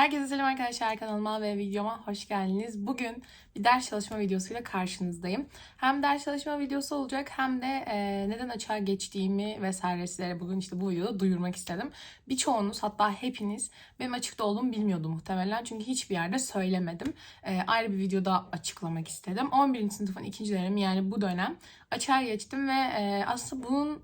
Herkese selam arkadaşlar kanalıma ve videoma hoş geldiniz. Bugün bir ders çalışma videosuyla karşınızdayım. Hem ders çalışma videosu olacak hem de e, neden açığa geçtiğimi vesaire sizlere bugün işte bu videoda duyurmak istedim. Birçoğunuz hatta hepiniz benim açıkta olduğumu bilmiyordu muhtemelen. Çünkü hiçbir yerde söylemedim. E, ayrı bir videoda açıklamak istedim. 11. sınıfın ikinci dönemi yani bu dönem açığa geçtim ve e, aslında bunun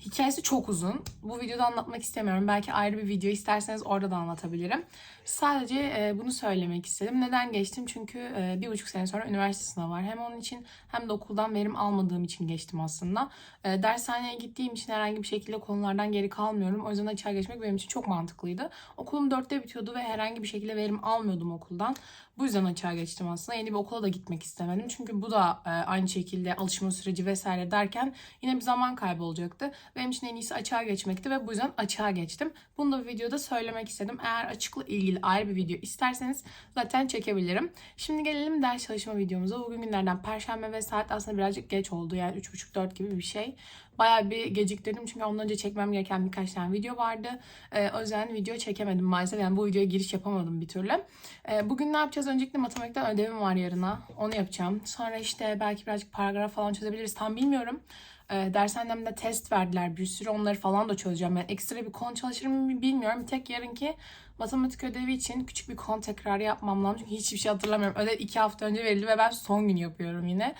Hikayesi çok uzun. Bu videoda anlatmak istemiyorum. Belki ayrı bir video isterseniz orada da anlatabilirim. Sadece e, bunu söylemek istedim. Neden geçtim? Çünkü e, bir buçuk sene sonra üniversite sınavı var. Hem onun için hem de okuldan verim almadığım için geçtim aslında. E, dershaneye gittiğim için herhangi bir şekilde konulardan geri kalmıyorum. O yüzden açığa geçmek benim için çok mantıklıydı. Okulum dörtte bitiyordu ve herhangi bir şekilde verim almıyordum okuldan. Bu yüzden açığa geçtim aslında. Yeni bir okula da gitmek istemedim. Çünkü bu da e, aynı şekilde alışma süreci vesaire derken yine bir zaman kaybı olacaktı. Benim için en iyisi açığa geçmekti ve bu yüzden açığa geçtim. Bunu da bir videoda söylemek istedim. Eğer açıkla ilgili ayrı bir video isterseniz zaten çekebilirim. Şimdi gelelim ders çalışma videomuza. Bugün günlerden perşembe ve saat aslında birazcık geç oldu. Yani 3.30-4 gibi bir şey. Bayağı bir geciktirdim çünkü ondan önce çekmem gereken birkaç tane video vardı. Ee, o yüzden video çekemedim maalesef. Yani bu videoya giriş yapamadım bir türlü. Ee, bugün ne yapacağız? Öncelikle matematikten ödevim var yarına. Onu yapacağım. Sonra işte belki birazcık paragraf falan çözebiliriz. Tam bilmiyorum. E, dershanemde test verdiler bir sürü onları falan da çözeceğim. Yani ekstra bir konu çalışır mı bilmiyorum. Bir tek yarınki matematik ödevi için küçük bir konu tekrarı yapmam lazım. Çünkü hiçbir şey hatırlamıyorum. Ödev iki hafta önce verildi ve ben son gün yapıyorum yine.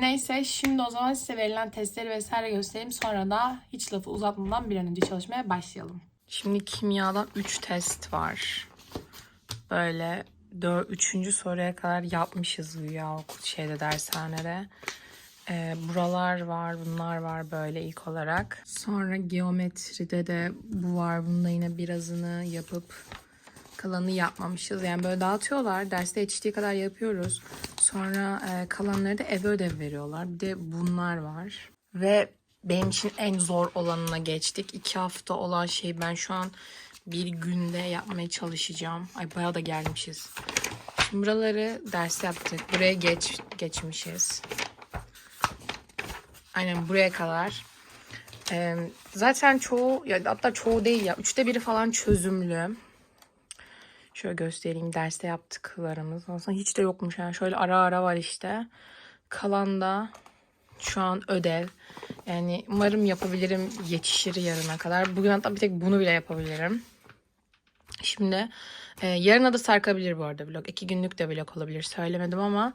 Neyse şimdi o zaman size verilen testleri vesaire göstereyim. Sonra da hiç lafı uzatmadan bir an önce çalışmaya başlayalım. Şimdi kimyadan 3 test var. Böyle 4, 3. soruya kadar yapmışız ya okul şeyde dershanede. Ee, buralar var, bunlar var böyle ilk olarak. Sonra geometride de bu var. Bunda yine birazını yapıp kalanı yapmamışız. Yani böyle dağıtıyorlar. Derste yetiştiği kadar yapıyoruz. Sonra e, kalanları da eve ödev veriyorlar. Bir de bunlar var. Ve benim için en zor olanına geçtik. İki hafta olan şeyi ben şu an bir günde yapmaya çalışacağım. Ay bayağı da gelmişiz. Şimdi buraları ders yaptık. Buraya geç geçmişiz. Aynen buraya kadar. Ee, zaten çoğu ya hatta çoğu değil ya. Üçte biri falan çözümlü. Şöyle göstereyim derste yaptıklarımız. Aslında hiç de yokmuş yani. Şöyle ara ara var işte. Kalan da şu an ödev. Yani umarım yapabilirim yetişir yarına kadar. Bugün hatta bir tek bunu bile yapabilirim. Şimdi e, yarına da sarkabilir bu arada vlog. İki günlük de vlog olabilir. Söylemedim ama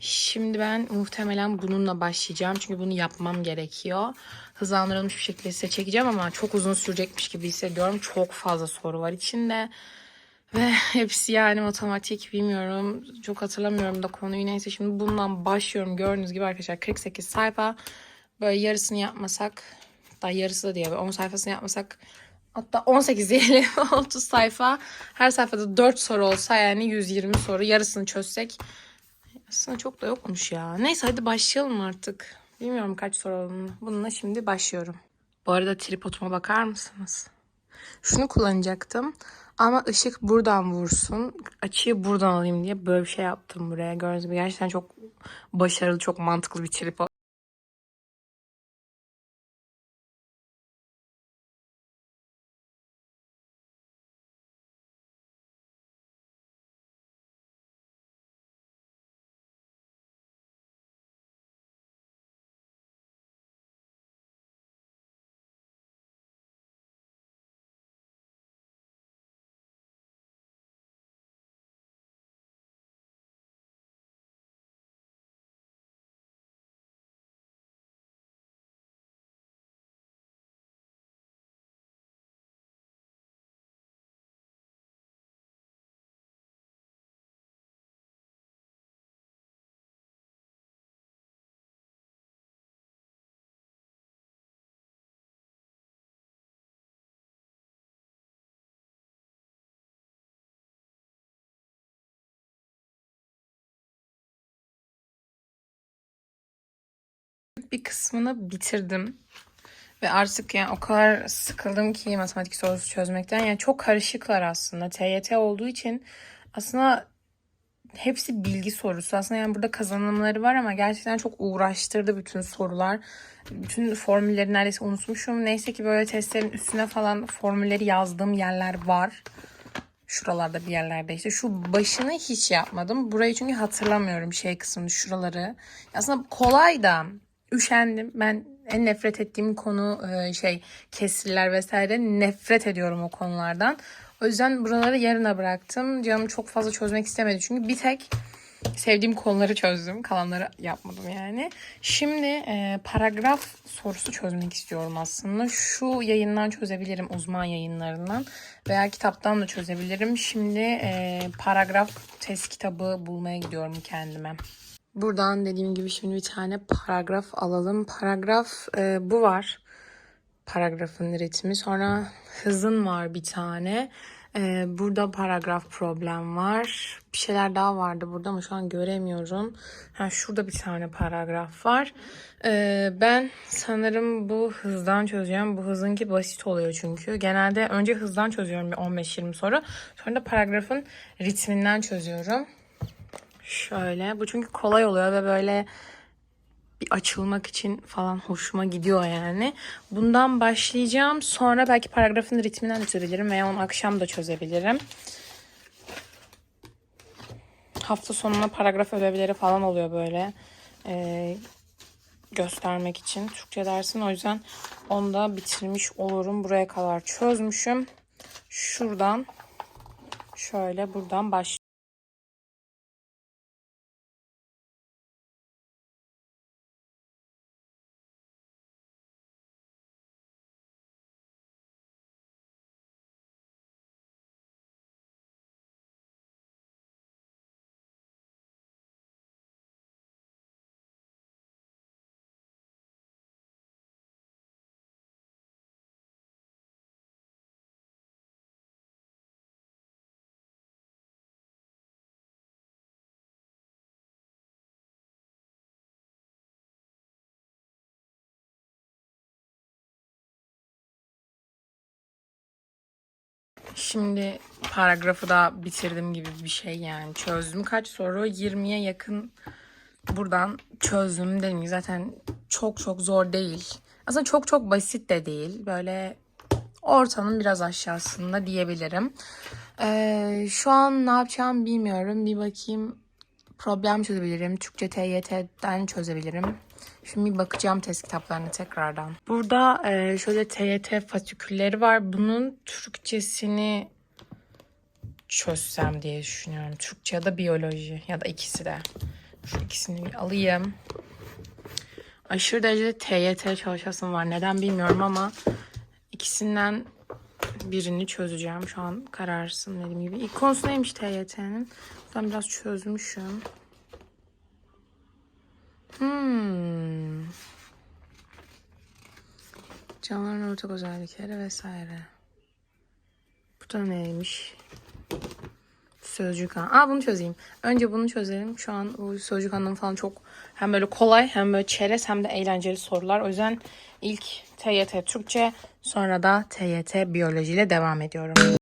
şimdi ben muhtemelen bununla başlayacağım. Çünkü bunu yapmam gerekiyor. Hızlandırılmış bir şekilde size çekeceğim ama çok uzun sürecekmiş gibi hissediyorum. Çok fazla soru var içinde. Ve hepsi yani matematik bilmiyorum. Çok hatırlamıyorum da konuyu. Neyse şimdi bundan başlıyorum. Gördüğünüz gibi arkadaşlar 48 sayfa. Böyle yarısını yapmasak da yarısı da diye 10 sayfasını yapmasak hatta 18 diyelim 30 sayfa. Her sayfada 4 soru olsa yani 120 soru. Yarısını çözsek aslında çok da yokmuş ya. Neyse hadi başlayalım artık. Bilmiyorum kaç soru olduğunu. Bununla şimdi başlıyorum. Bu arada tripoduma bakar mısınız? Şunu kullanacaktım. Ama ışık buradan vursun. Açıyı buradan alayım diye böyle bir şey yaptım buraya. Gördüğünüz gibi gerçekten çok başarılı, çok mantıklı bir tripod. Bir kısmını bitirdim. Ve artık yani o kadar sıkıldım ki matematik sorusu çözmekten. Yani çok karışıklar aslında. TYT olduğu için aslında hepsi bilgi sorusu. Aslında yani burada kazanımları var ama gerçekten çok uğraştırdı bütün sorular. Bütün formülleri neredeyse unutmuşum. Neyse ki böyle testlerin üstüne falan formülleri yazdığım yerler var. Şuralarda bir yerlerde işte. Şu başını hiç yapmadım. Burayı çünkü hatırlamıyorum şey kısmını şuraları. Aslında kolay da üşendim. Ben en nefret ettiğim konu e, şey kesirler vesaire. Nefret ediyorum o konulardan. O yüzden buraları yarına bıraktım. Canım çok fazla çözmek istemedi. Çünkü bir tek sevdiğim konuları çözdüm. Kalanları yapmadım yani. Şimdi e, paragraf sorusu çözmek istiyorum aslında. Şu yayından çözebilirim uzman yayınlarından veya kitaptan da çözebilirim. Şimdi e, paragraf test kitabı bulmaya gidiyorum kendime. Buradan dediğim gibi şimdi bir tane paragraf alalım. Paragraf e, bu var. Paragrafın ritmi. Sonra hızın var bir tane. Ee, burada paragraf problem var. Bir şeyler daha vardı burada ama şu an göremiyorum. Ha, şurada bir tane paragraf var. Ee, ben sanırım bu hızdan çözeceğim. Bu hızınki basit oluyor çünkü. Genelde önce hızdan çözüyorum bir 15-20 soru. Sonra da paragrafın ritminden çözüyorum. Şöyle. Bu çünkü kolay oluyor ve böyle bir açılmak için falan hoşuma gidiyor yani. Bundan başlayacağım. Sonra belki paragrafın ritminden de çözebilirim veya onu akşam da çözebilirim. Hafta sonuna paragraf ödevleri falan oluyor böyle. Ee, göstermek için Türkçe dersin. O yüzden onu da bitirmiş olurum. Buraya kadar çözmüşüm. Şuradan şöyle buradan baş Şimdi paragrafı da bitirdim gibi bir şey yani çözdüm. Kaç soru? 20'ye yakın buradan çözdüm dedim zaten çok çok zor değil. Aslında çok çok basit de değil. Böyle ortanın biraz aşağısında diyebilirim. Ee, şu an ne yapacağım bilmiyorum. Bir bakayım problem çözebilirim. Türkçe TYT'den çözebilirim. Şimdi bakacağım test kitaplarına tekrardan. Burada e, şöyle TYT fasikülleri var. Bunun Türkçesini çözsem diye düşünüyorum. Türkçe ya da biyoloji ya da ikisi de. Şu ikisini alayım. Aşırı derecede TYT çalışasım var. Neden bilmiyorum ama ikisinden birini çözeceğim. Şu an kararsın dediğim gibi. İlk konusu neymiş TYT'nin? Ben biraz çözmüşüm. Hmm. Canlıların ortak özellikleri vesaire. Bu da neymiş? Sözcük an. Aa bunu çözeyim. Önce bunu çözelim. Şu an bu sözcük anlamı falan çok hem böyle kolay hem böyle çerez hem de eğlenceli sorular. O yüzden ilk TYT Türkçe sonra da TYT Biyoloji ile devam ediyorum.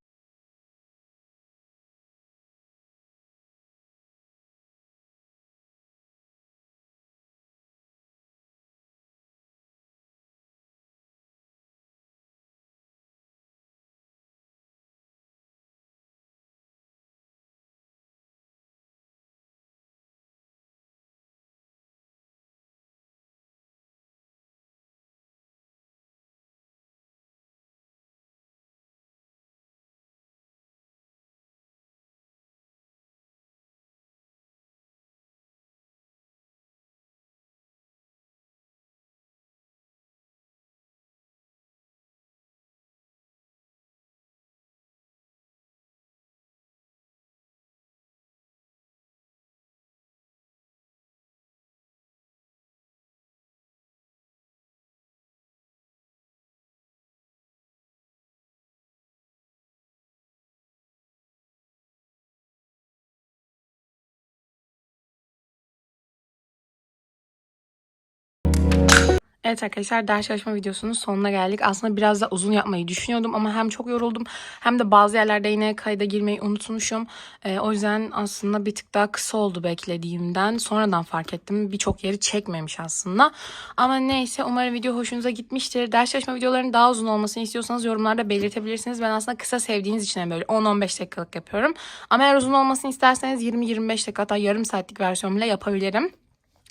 Evet arkadaşlar ders çalışma videosunun sonuna geldik. Aslında biraz da uzun yapmayı düşünüyordum ama hem çok yoruldum hem de bazı yerlerde yine kayda girmeyi unutmuşum. Ee, o yüzden aslında bir tık daha kısa oldu beklediğimden. Sonradan fark ettim. Birçok yeri çekmemiş aslında. Ama neyse umarım video hoşunuza gitmiştir. Ders çalışma videolarının daha uzun olmasını istiyorsanız yorumlarda belirtebilirsiniz. Ben aslında kısa sevdiğiniz için böyle 10-15 dakikalık yapıyorum. Ama eğer uzun olmasını isterseniz 20-25 dakika hatta yarım saatlik versiyon bile yapabilirim.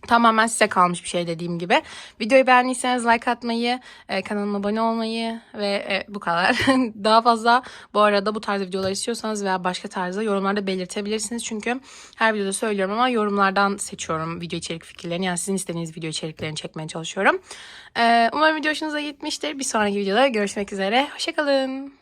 Tamamen size kalmış bir şey dediğim gibi. Videoyu beğendiyseniz like atmayı, e, kanalıma abone olmayı ve e, bu kadar. Daha fazla bu arada bu tarz videolar istiyorsanız veya başka tarzda yorumlarda belirtebilirsiniz. Çünkü her videoda söylüyorum ama yorumlardan seçiyorum video içerik fikirlerini. Yani sizin istediğiniz video içeriklerini çekmeye çalışıyorum. E, umarım video hoşunuza gitmiştir. Bir sonraki videoda görüşmek üzere. Hoşçakalın.